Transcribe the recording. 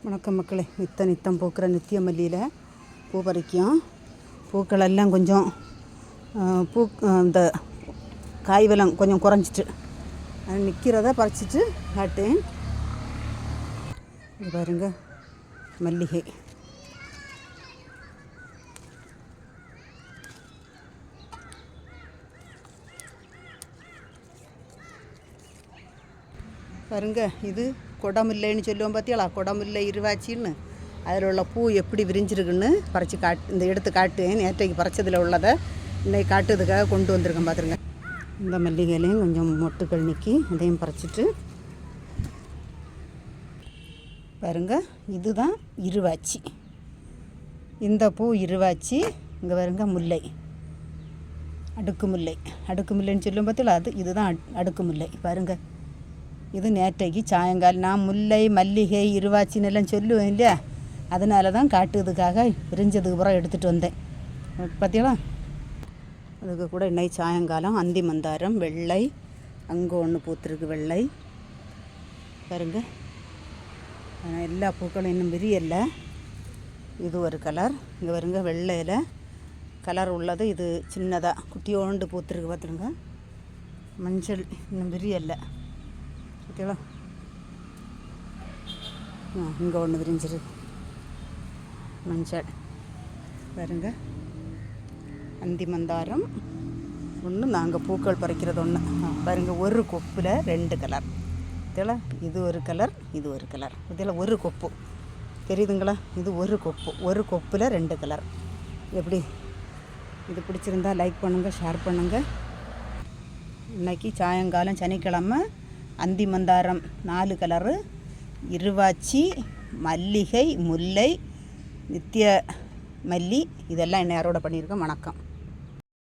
வணக்கம் மக்களே. நித்த நித்தம் பூக்கிற நித்திய மல்லியில் பூ பறிக்கும் பூக்களெல்லாம் கொஞ்சம் பூ இந்த காய்வெல்லாம் கொஞ்சம் குறைஞ்சிட்டு அது நிற்கிறத பறிச்சிட்டு காட்டேன் இது பாருங்க மல்லிகை. பாருங்க இது குடமில்லைன்னு சொல்லுவோம் பார்த்தியாளா குடமில்லை இருவாச்சின்னு. அதில் உள்ள பூ எப்படி விரிஞ்சிருக்குன்னு பறித்து காட்டு இந்த எடுத்து காட்டு நேற்றைக்கு பறிச்சதில் உள்ளதை இன்னைக்கு காட்டுறதுக்காக கொண்டு வந்திருக்கேன் பார்த்துருங்க இந்த மல்லிகையிலையும் கொஞ்சம் மொட்டுக்கள் நிற்கி அதையும் பறிச்சிட்டு பாருங்க இதுதான் இருவாச்சி. இந்த பூ இருவாச்சி இங்கே பாருங்க முல்லை. அடுக்கு முல்லை. அடுக்கு முல்லைன்னு சொல்லும் பார்த்தீங்களா அது இதுதான் அடுக்கு முல்லை. பாருங்க. இது நேற்றைக்கு சாயங்காலம் நான் முல்லை மல்லிகை இருவாச்சின்னு எல்லாம் சொல்லுவேன் இல்லையா? அதனால தான் காட்டுறதுக்காக விரிஞ்சதுக்கு அப்புறம் எடுத்துகிட்டு வந்தேன். பார்த்தீங்களா அதுக்கு கூட இன்னைக்கு சாயங்காலம் அந்தி மந்தாரம் வெள்ளை அங்கே ஒன்று பூத்துருக்கு வெள்ளை. பாருங்க. எல்லா பூக்களும் இன்னும் விரியலை. இது ஒரு கலர். இங்கே வருங்க வெள்ளையில் கலர் உள்ளது இது சின்னதாக குட்டியோண்டு பூத்துருக்கு பார்த்துருங்க மஞ்சள் இன்னும் விரியலை. ஓகேவா? ஆ இங்கே ஒன்று விரிஞ்சிருக்கு மஞ்சள். பாருங்க. அந்தி மந்தாரம். ஒன்று நாங்கள் பூக்கள் பறிக்கிறது ஒன்று பாருங்க ஒரு கொப்பில் ரெண்டு கலர் இதில் இது ஒரு கலர் இது ஒரு கலர் இதில் ஒரு கொப்பு. தெரியுதுங்களா? இது ஒரு கொப்பு. ஒரு கொப்பில் ரெண்டு கலர் எப்படி? இது பிடிச்சிருந்தா லைக் பண்ணுங்கள் ஷேர் பண்ணுங்கள் இன்னைக்கு சாயங்காலம் சனிக்கிழமை அந்தி மந்தாரம் நாலு கலரு. இருவாச்சி மல்லிகை முல்லை நித்திய மல்லி. இதெல்லாம் என்ன அறுவடை பண்ணியிருக்கோம்? வணக்கம்.